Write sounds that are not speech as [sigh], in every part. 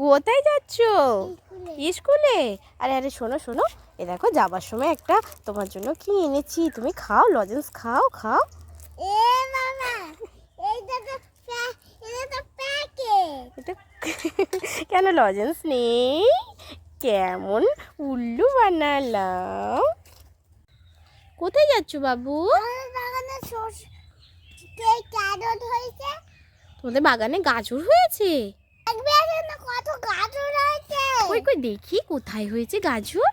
কোথায় যাচ্ছ? স্কুলে। আরে আরে শোনো শোনো। এ দেখো যাবার সময় একটা তোমার জন্য কি এনেছি। তুমি খাও লজেন্স খাও খাও। এ মামা এইটা তো এটা তো প্যাকেট। [laughs] কেন লজেন্স নেই? কেমন উল্লু বানালাম। কোথায় যাচ্ছ বাবু? তোমাদের বাগানে গাজর হয়েছে দেখবে এখানে কত গাজর কই দেখি কোথায় হয়েছে গাজর।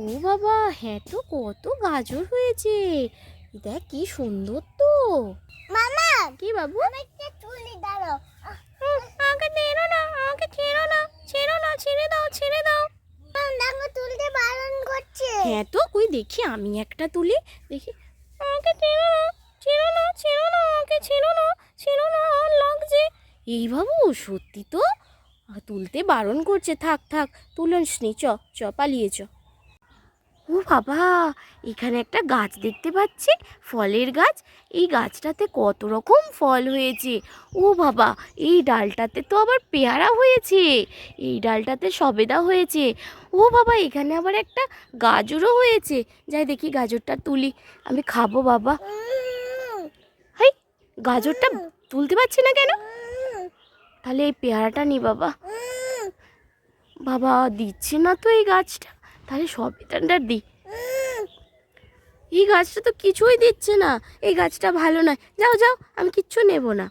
ও বাবা হ্যাঁ তো কত গাজর হয়েছে। দেখ কি সুন্দর তো। মামা কি বাবু? আমি একটা তুলি দাঁড়াও। আমাকে ছেড়ো না আমাকে ছেড়ো না ছেড়ো না ছেড়ে দাও ছেড়ে দাও। দেখো তুলতে বারণ করছে। হ্যাঁ তো কই দেখি আমি একটা তুলি দেখি। আমাকে ছেড়ো না ছেড়ো না ছেড়ো না আমাকে ছেড়ো না ছেড়ো না আর লাগছে। এই বাবু সত্যি তো? তুলতে বারণ করছে। থাক থাক তুলস নি চ চ, পালিয়ে চ। ও বাবা, এখানে একটা গাছ দেখতে পাচ্ছি, ফলের গাছ। এই গাছটাতে কত রকম ফল হয়েছে। ও বাবা, এই ডালটাতে তো আবার পেয়ারা হয়েছে। এই ডালটাতে সবেদা হয়েছে। ও বাবা, এখানে আবার একটা গাজরও হয়েছে। যাই দেখি গাজরটা তুলি। আমি খাব বাবা। হাই, গাজরটা তুলতে পারছি না কেন? তাহলে এই পেয়ারাটা নি বাবা। বাবা, দিচ্ছে না তো এই গাছটা। তাহলে সবেদাটা দিই উম। এই গাছটা তো কিছুই দিচ্ছে না। এই গাছটা ভালো নয়। যাও যাও, আমি কিচ্ছু নেব না।